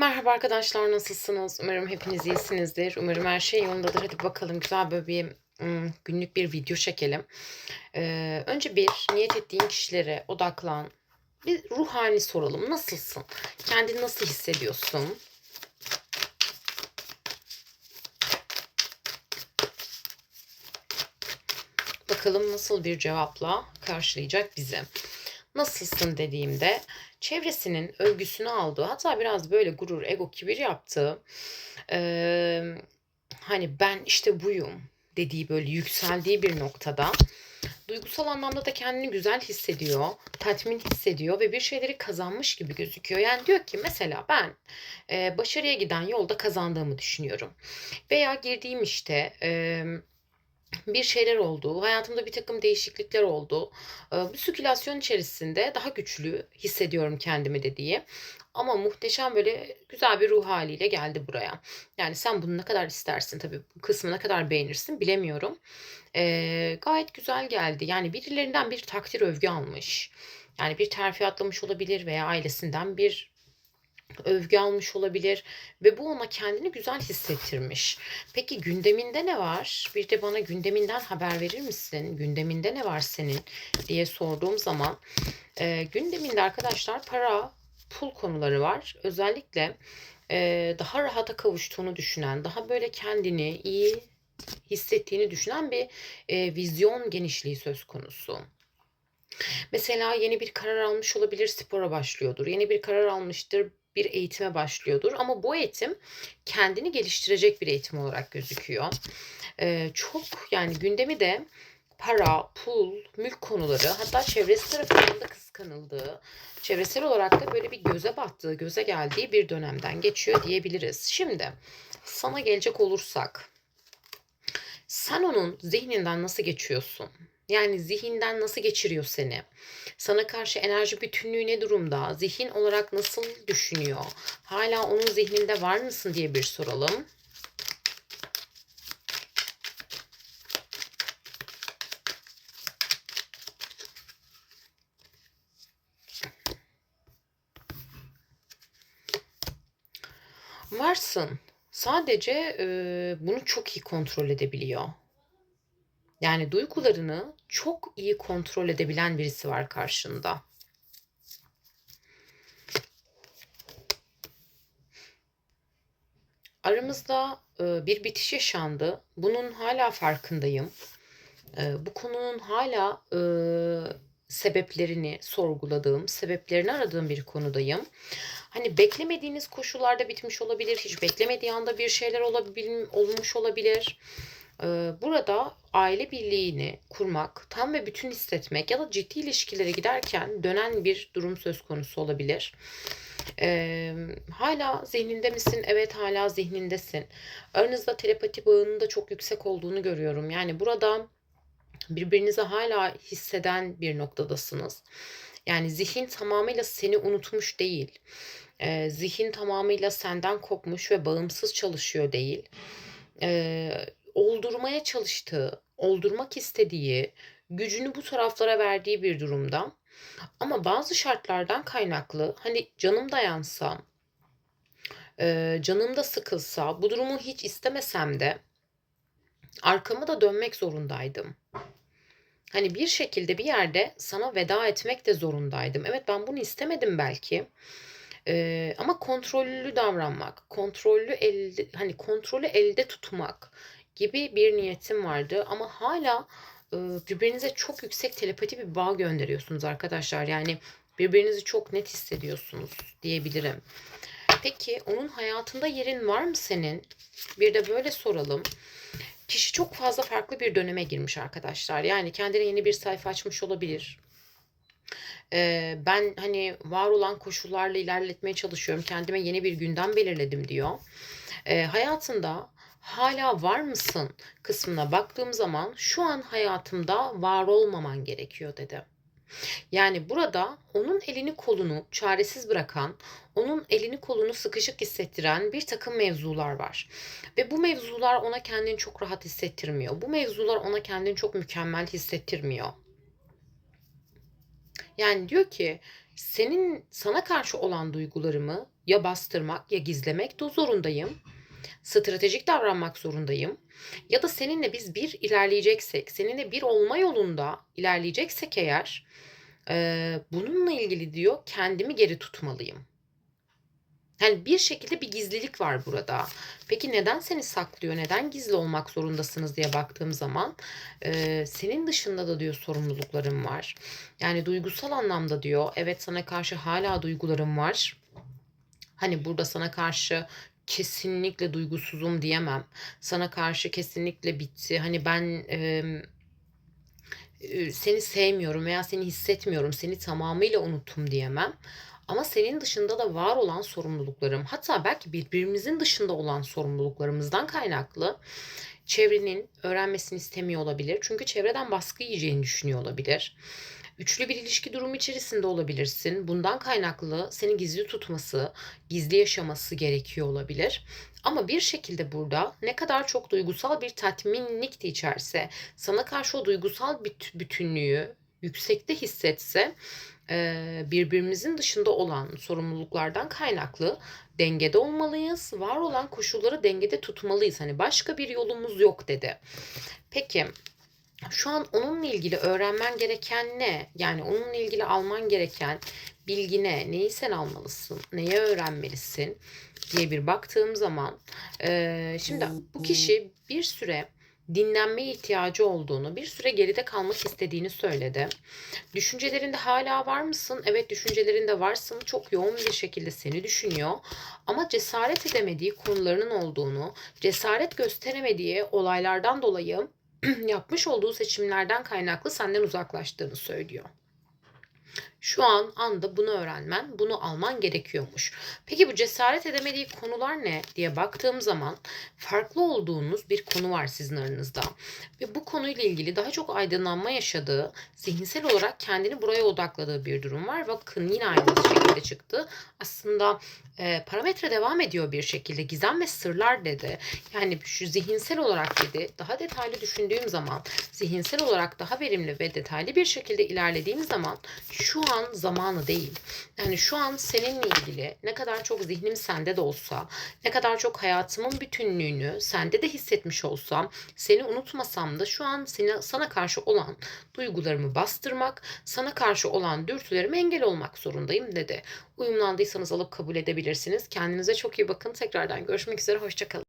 Merhaba arkadaşlar nasılsınız? Umarım hepiniz iyisinizdir. Umarım her şey yolundadır. Hadi bakalım güzel böyle bir ım, günlük bir video çekelim. Ee, önce bir niyet ettiğin kişilere odaklan. Bir ruh halini soralım. Nasılsın? Kendini nasıl hissediyorsun? Bakalım nasıl bir cevapla karşılayacak bizi. Nasılsın dediğimde çevresinin övgüsünü aldığı hatta biraz böyle gurur, ego, kibir yaptığı eee, hani ben işte buyum dediği böyle yükseldiği bir noktada duygusal anlamda da kendini güzel hissediyor, tatmin hissediyor ve bir şeyleri kazanmış gibi gözüküyor. Yani diyor ki mesela ben eee, başarıya giden yolda kazandığımı düşünüyorum. Veya girdiğim işte eee, bir şeyler oldu, hayatımda bir takım değişiklikler oldu. Eee, bu sirkülasyon içerisinde daha güçlü hissediyorum kendimi dediği. Ama muhteşem böyle güzel bir ruh haliyle geldi buraya. Yani sen bunu ne kadar istersin tabii kısmı ne kadar beğenirsin bilemiyorum. Eee, gayet güzel geldi. Yani birilerinden bir takdir övgü almış. Yani bir terfi atlamış olabilir veya ailesinden bir övgü almış olabilir ve bu ona kendini güzel hissettirmiş. Peki gündeminde ne var? Bir de bana gündeminden haber verir misin? Gündeminde ne var senin diye sorduğum zaman e, gündeminde arkadaşlar para, pul konuları var. Özellikle e, daha rahata kavuştuğunu düşünen, daha böyle kendini iyi hissettiğini düşünen bir e, vizyon genişliği söz konusu. Mesela yeni bir karar almış olabilir, spora başlıyordur. Yeni bir karar almıştır, bir eğitime başlıyordur. Ama bu eğitim kendini geliştirecek bir eğitim olarak gözüküyor. Ee, çok yani gündemi de para, pul, mülk konuları hatta çevresi tarafından da kıskanıldığı, çevresel olarak da böyle bir göze battığı, göze geldiği bir dönemden geçiyor diyebiliriz. Şimdi sana gelecek olursak sen onun zihninden nasıl geçiyorsun? Yani zihinden nasıl geçiriyor seni? Sana karşı enerji bütünlüğü ne durumda? Zihin olarak nasıl düşünüyor? Hala onun zihninde var mısın diye bir soralım. Varsın. Sadece e, bunu çok iyi kontrol edebiliyor. Yani duygularını çok iyi kontrol edebilen birisi var karşında. Aramızda e, bir bitiş yaşandı. Bunun hala farkındayım. E, bu konunun hala e, sebeplerini sorguladığım, sebeplerini aradığım bir konudayım. Hani beklemediğiniz koşullarda bitmiş olabilir, hiç beklemediği anda bir şeyler olabil, olmuş olabilir. Ee, Burada aile birliğini kurmak, tam ve bütün hissetmek ya da ciddi ilişkilere giderken dönen bir durum söz konusu olabilir. Ee, hala zihninde misin? Evet hala zihnindesin. Aranızda telepati bağının da çok yüksek olduğunu görüyorum. Yani burada birbirinizi hala hisseden bir noktadasınız. Yani zihin tamamıyla seni unutmuş değil. Ee, zihin tamamıyla senden kopmuş ve bağımsız çalışıyor değil. Ee, oldurmaya çalıştığı, oldurmak istediği, gücünü bu taraflara verdiği bir durumda. Ama bazı şartlardan kaynaklı hani canım dayansa, e, canım da sıkılsa, bu durumu hiç istemesem de arkamı da dönmek zorundaydım. Hani bir şekilde bir yerde sana veda etmek de zorundaydım. Evet ben bunu istemedim belki. Ee, ama kontrollü davranmak, kontrollü elde, hani kontrolü elde tutmak gibi bir niyetim vardı. Ama hala e, birbirinize çok yüksek telepati bir bağ gönderiyorsunuz arkadaşlar. Yani birbirinizi çok net hissediyorsunuz diyebilirim. Peki onun hayatında yerin var mı senin? Bir de böyle soralım. Kişi çok fazla farklı bir döneme girmiş arkadaşlar. Yani kendine yeni bir sayfa açmış olabilir. Ee, ben hani var olan koşullarla ilerletmeye çalışıyorum. Kendime yeni bir gündem belirledim diyor. Ee, hayatında hala var mısın kısmına baktığım zaman şu an hayatımda var olmaman gerekiyor dedi. Yani burada onun elini kolunu çaresiz bırakan, onun elini kolunu sıkışık hissettiren bir takım mevzular var. Ve bu mevzular ona kendini çok rahat hissettirmiyor. Bu mevzular ona kendini çok mükemmel hissettirmiyor. Yani diyor ki senin sana karşı olan duygularımı ya bastırmak ya gizlemek de zorundayım. Stratejik davranmak zorundayım. Ya da seninle biz bir ilerleyeceksek, seninle bir olma yolunda ilerleyeceksek eğer eee, bununla ilgili diyor kendimi geri tutmalıyım. Yani bir şekilde bir gizlilik var burada. Peki neden seni saklıyor? Neden gizli olmak zorundasınız diye baktığım zaman eee, senin dışında da diyor sorumluluklarım var. Yani duygusal anlamda diyor evet sana karşı hala duygularım var. Hani burada sana karşı kesinlikle duygusuzum diyemem. Sana karşı kesinlikle bitti. Hani ben e, seni sevmiyorum veya seni hissetmiyorum, seni tamamıyla unuttum diyemem. Ama senin dışında da var olan sorumluluklarım, hatta belki birbirimizin dışında olan sorumluluklarımızdan kaynaklı çevrenin öğrenmesini istemiyor olabilir. Çünkü çevreden baskı yiyeceğini düşünüyor olabilir. Üçlü bir ilişki durumu içerisinde olabilirsin. Bundan kaynaklı seni gizli tutması, gizli yaşaması gerekiyor olabilir. Ama bir şekilde burada ne kadar çok duygusal bir tatminlik de içerse, sana karşı o duygusal büt- bütünlüğü yüksekte hissetse, birbirimizin dışında olan sorumluluklardan kaynaklı dengede olmalıyız. Var olan koşulları dengede tutmalıyız. Hani başka bir yolumuz yok dedi. Peki şu an onunla ilgili öğrenmen gereken ne? Yani onunla ilgili alman gereken bilgi ne? Neyi sen almalısın? Neyi öğrenmelisin? diye bir baktığım zaman eee, şimdi bu kişi bir süre dinlenmeye ihtiyacı olduğunu, bir süre geride kalmak istediğini söyledi. Düşüncelerinde hala var mısın? Evet düşüncelerinde varsın. Çok yoğun bir şekilde seni düşünüyor. Ama cesaret edemediği konularının olduğunu, cesaret gösteremediği olaylardan dolayı yapmış olduğu seçimlerden kaynaklı senden uzaklaştığını söylüyor. Şu an anda bunu öğrenmen, bunu alman gerekiyormuş. Peki bu cesaret edemediği konular ne diye baktığım zaman farklı olduğunuz bir konu var sizin aranızda. Ve bu konuyla ilgili daha çok aydınlanma yaşadığı, zihinsel olarak kendini buraya odakladığı bir durum var. Bakın yine aynı şekilde çıktı. Aslında e, parametre devam ediyor bir şekilde. Gizem ve sırlar dedi. Yani şu zihinsel olarak dedi. Daha detaylı düşündüğüm zaman, zihinsel olarak daha verimli ve detaylı bir şekilde ilerlediğim zaman şu an zamanı değil. Yani şu an seninle ilgili ne kadar çok zihnim sende de olsa, ne kadar çok hayatımın bütünlüğünü sende de hissetmiş olsam, seni unutmasam da şu an seni, sana karşı olan duygularımı bastırmak, sana karşı olan dürtülerime engel olmak zorundayım dedi. Uyumlandıysanız alıp kabul edebilirsiniz. Kendinize çok iyi bakın. Tekrardan görüşmek üzere. Hoşçakalın.